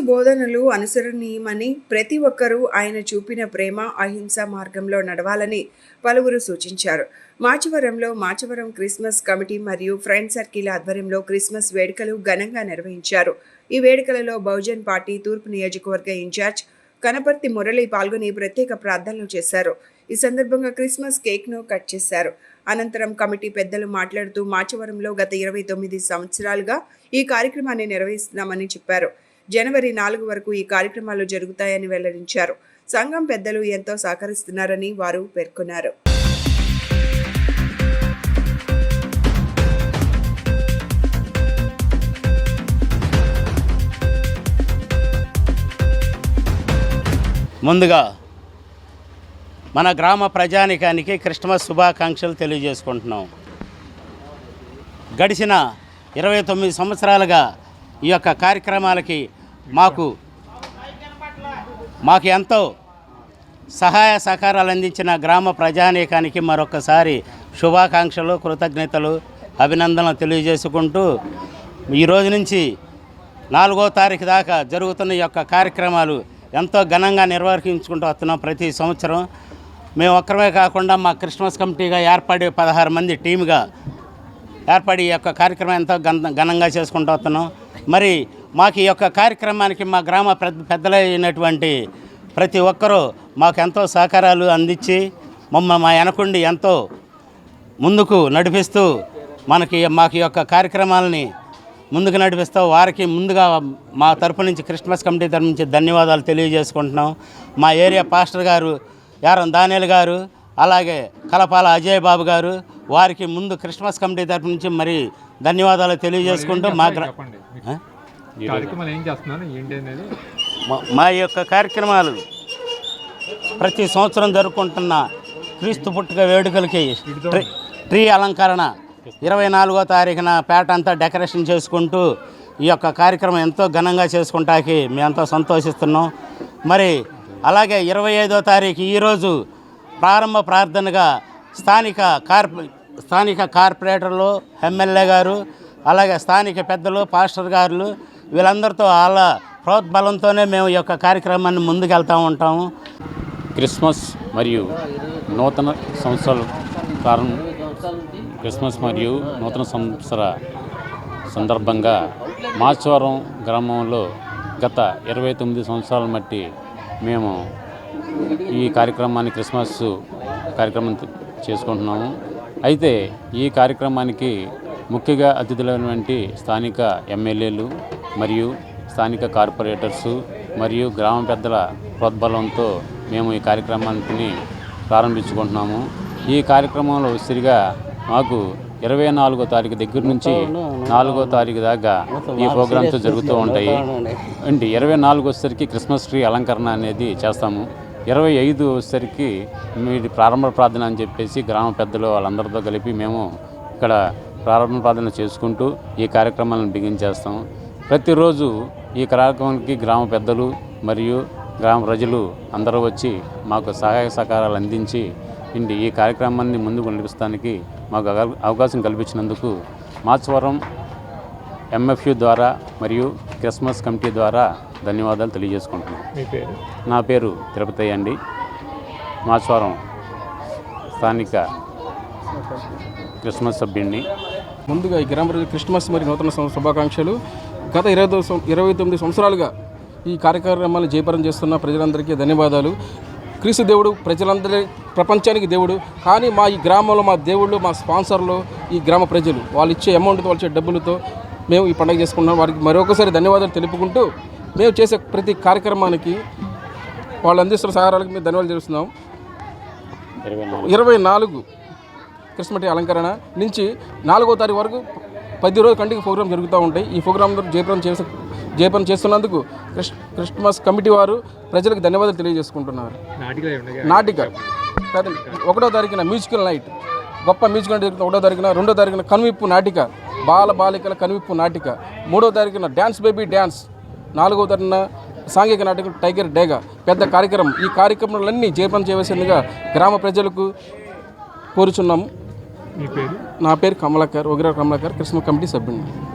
బోధనలు అనుసరణీయమని ప్రతి ఒక్కరూ ఆయన చూపిన ప్రేమ అహింస మార్గంలో నడవాలని పలువురు సూచించారు. మాచవరంలో మాచవరం క్రిస్మస్ కమిటీ మరియు ఫ్రెండ్ సర్కిల్ ఆధ్వర్యంలో క్రిస్మస్ వేడుకలు ఘనంగా నిర్వహించారు. ఈ వేడుకలలో బహుజన్ పార్టీ తూర్పు నియోజకవర్గ ఇన్ఛార్జ్ కనపర్తి మురళి పాల్గొని ప్రత్యేక ప్రార్థనలు చేశారు. ఈ సందర్భంగా క్రిస్మస్ కేక్ను కట్ చేశారు. అనంతరం కమిటీ పెద్దలు మాట్లాడుతూ మాచవరంలో గత ఇరవై తొమ్మిది సంవత్సరాలుగా ఈ కార్యక్రమాన్ని నిర్వహిస్తున్నామని చెప్పారు. జనవరి నాలుగు వరకు ఈ కార్యక్రమాలు జరుగుతాయని వెల్లడించారు. సంఘం పెద్దలు ఎంతో సహకరిస్తున్నారని వారు పేర్కొన్నారు. ముందుగా మన గ్రామ ప్రజానికానికి క్రిస్మస్ శుభాకాంక్షలు తెలియజేసుకుంటున్నాం. గడిచిన ఇరవై తొమ్మిది సంవత్సరాలుగా ఈ యొక్క కార్యక్రమాలకి మాకు మాకు ఎంతో సహాయ సహకారాలు అందించిన గ్రామ ప్రజానీకానికి మరొకసారి శుభాకాంక్షలు కృతజ్ఞతలు అభినందనలు తెలియజేసుకుంటూ ఈ రోజు నుంచి నాలుగో తారీఖు దాకా జరుగుతున్న ఈ యొక్క కార్యక్రమాలు ఎంతో ఘనంగా నిర్వహించుకుంటూ వస్తున్నాం ప్రతి సంవత్సరం. మేము ఒక్కరమే కాకుండా మా క్రిస్మస్ కమిటీగా ఏర్పడి పదహారు మంది టీముగా ఏర్పడి ఈ యొక్క కార్యక్రమం ఎంతో ఘన ఘనంగా చేసుకుంటూ వస్తున్నాం. మరి మాకు ఈ యొక్క కార్యక్రమానికి మా గ్రామ పెద్ద పెద్దలైనటువంటి ప్రతి ఒక్కరూ మాకు ఎంతో సహకారాలు అందించి మమ్మ మా వెనకుండి ఎంతో ముందుకు నడిపిస్తూ మనకి మాకు యొక్క కార్యక్రమాలని ముందుకు నడిపిస్తూ వారికి ముందుగా మా తరపు నుంచి క్రిస్మస్ కమిటీ తరపు నుంచి ధన్యవాదాలు తెలియజేసుకుంటున్నాం. మా ఏరియా పాస్టర్ గారు యారం దానియల్ గారు అలాగే కలపాల అజయ్ బాబు గారు వారికి ముందు క్రిస్మస్ కమిటీ తరపు నుంచి మరి ధన్యవాదాలు తెలియజేసుకుంటూ మా మా- యొక్క కార్యక్రమాలు ప్రతి సంవత్సరం జరుపుకుంటున్న క్రీస్తు పుట్టుక వేడుకలకి ట్రీ- ట్రీ అలంకరణ ఇరవై నాలుగో తారీఖున పేట అంతా డెకరేషన్ చేసుకుంటూ ఈ యొక్క కార్యక్రమం ఎంతో ఘనంగా చేసుకుంటాకి మేము ఎంతో సంతోషిస్తున్నాం. మరి అలాగే ఇరవై ఐదో తారీఖు ఈరోజు ప్రారంభ ప్రార్థనగా స్థానిక కార్ప స్థానిక కార్పొరేటర్లు ఎమ్మెల్యే గారు అలాగే స్థానిక పెద్దలు పాస్టర్ గారులు వీళ్ళందరితో వాళ్ళ ప్రోద్బలంతోనే మేము ఈ యొక్క కార్యక్రమాన్ని ముందుకెళ్తూ ఉంటాము. క్రిస్మస్ మరియు నూతన సంవత్సరాలు ప్రారంభం క్రిస్మస్ మరియు నూతన సంవత్సర సందర్భంగా మాచవరం గ్రామంలో గత ఇరవై తొమ్మిది సంవత్సరాల మట్టి మేము ఈ కార్యక్రమాన్ని క్రిస్మస్ కార్యక్రమం చేసుకుంటున్నాము. అయితే ఈ కార్యక్రమానికి ముఖ్యంగా అతిథులైనటువంటి స్థానిక ఎమ్మెల్యేలు మరియు స్థానిక కార్పొరేటర్సు మరియు గ్రామ పెద్దల ప్రోద్బలంతో మేము ఈ కార్యక్రమాన్ని ప్రారంభించుకుంటున్నాము. ఈ కార్యక్రమంలో విసిరిగా మాకు ఇరవై నాలుగో తారీఖు దగ్గర నుంచి నాలుగో తారీఖు దాకా ఈ ప్రోగ్రామ్స్ జరుగుతూ ఉంటాయి. అంటే ఇరవై నాలుగు వచ్చేసరికి క్రిస్మస్ ట్రీ అలంకరణ అనేది చేస్తాము. ఇరవై ఐదు వచ్చేసరికి మీది ప్రారంభ ప్రార్థన అని చెప్పేసి గ్రామ పెద్దలు వాళ్ళందరితో కలిపి మేము ఇక్కడ ప్రారంభ ప్రార్థన చేసుకుంటూ ఈ కార్యక్రమాలను బిగించేస్తాం ప్రతిరోజు ఈ కార్యక్రమానికి గ్రామ పెద్దలు మరియు గ్రామ ప్రజలు అందరూ వచ్చి మాకు సహాయ సహకారాలు అందించి ఇండి ఈ కార్యక్రమాన్ని ముందుకు నడిపిస్తానికి మాకు అవ- అవకాశం కల్పించినందుకు మాచవరం ఎంఎఫ్యు ద్వారా మరియు క్రిస్మస్ కమిటీ ద్వారా ధన్యవాదాలు తెలియజేసుకుంటున్నాను. మీ పేరు? నా పేరు తిరుపతి అండి. మాచవరం స్థానిక క్రిస్మస్ సభ్యుడిని ముందుగా ఈ గ్రామ ప్రజలు క్రిస్మస్ మరియు నూతన శుభాకాంక్షలు. గత ఇరవై ఇరవై తొమ్మిది సంవత్సరాలుగా ఈ కార్యక్రమాలను జయపరం చేస్తున్న ప్రజలందరికీ ధన్యవాదాలు. క్రీస్తు దేవుడు ప్రజలందరి ప్రపంచానికి దేవుడు. కానీ మా ఈ గ్రామంలో మా దేవుళ్ళు మా స్పాన్సర్లు ఈ గ్రామ ప్రజలు వాళ్ళు ఇచ్చే అమౌంట్తో వాళ్ళు ఇచ్చే డబ్బులతో మేము ఈ పండుగ చేసుకున్నాం వారికి మరొకసారి ధన్యవాదాలు తెలుపుకుంటూ మేము చేసే ప్రతి కార్యక్రమానికి వాళ్ళు అందిస్తున్న సహారాలకు మేము ధన్యవాదాలు తెలుస్తున్నాం ఇరవై నాలుగు క్రిస్మటి అలంకరణ నుంచి నాలుగో తారీఖు వరకు పది రోజుల కంటికి ప్రోగ్రాం జరుగుతూ ఉంటాయి. ఈ ప్రోగ్రాంలో జయప్రం చేసే జయప్రదం చేస్తున్నందుకు క్రిస్ క్రిస్మస్ కమిటీ వారు ప్రజలకు ధన్యవాదాలు తెలియజేసుకుంటున్నారు. నాటిక. ఒకటో తారీఖున మ్యూజికల్ నైట్. గొప్ప మ్యూజికల్ నైట్ జరుగుతుంది. ఒకటో తారీఖున రెండో తారీఖున కనువిప్పు నాటిక. బాల బాలికల కనువిప్పు నాటిక. మూడో తారీఖున డ్యాన్స్ బేబీ డ్యాన్స్ నాలుగో తారీఖున సాంఘిక నాటకం టైగర్ డేగా. పెద్ద కార్యక్రమం. ఈ కార్యక్రమాలన్నీ జయప్రదం చేయవలసిందిగా గ్రామ ప్రజలకు కోరుచున్నాము నా పేరు కమలాకర్ ఒగిరా కమలాకర్ కృష్ణ కమిటీ సభ్యుడిని.